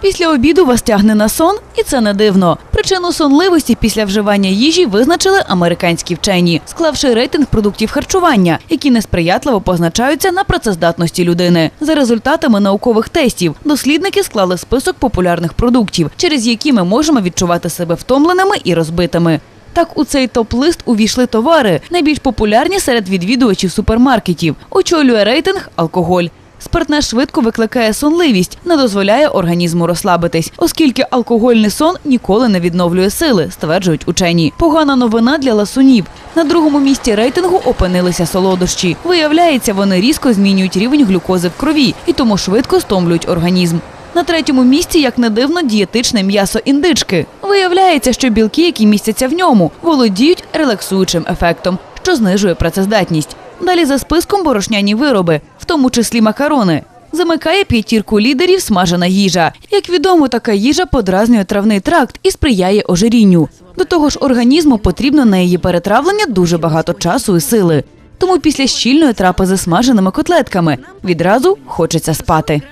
Після обіду вас тягне на сон, і це не дивно. Причину сонливості після вживання їжі визначили американські вчені, склавши рейтинг продуктів харчування, які несприятливо позначаються на працездатності людини. За результатами наукових тестів дослідники склали список популярних продуктів, через які ми можемо відчувати себе втомленими і розбитими. Так у цей топ-лист увійшли товари, найбільш популярні серед відвідувачів супермаркетів. Очолює рейтинг алкоголь. Спиртне швидко викликає сонливість, не дозволяє організму розслабитись, оскільки алкогольний сон ніколи не відновлює сили, стверджують учені. Погана новина для ласунів. На другому місці рейтингу опинилися солодощі. Виявляється, вони різко змінюють рівень глюкози в крові і тому швидко стомлюють організм. На третьому місці, як не дивно, дієтичне м'ясо індички. Виявляється, що білки, які містяться в ньому, володіють релаксуючим ефектом, що знижує працездатність. Далі за списком борошняні вироби, тому числі макарони. Замикає п'ятірку лідерів смажена їжа. Як відомо, така їжа подразнює травний тракт і сприяє ожирінню. До того ж, організму потрібно на її перетравлення дуже багато часу і сили. Тому після щільної трапези смаженими котлетками відразу хочеться спати.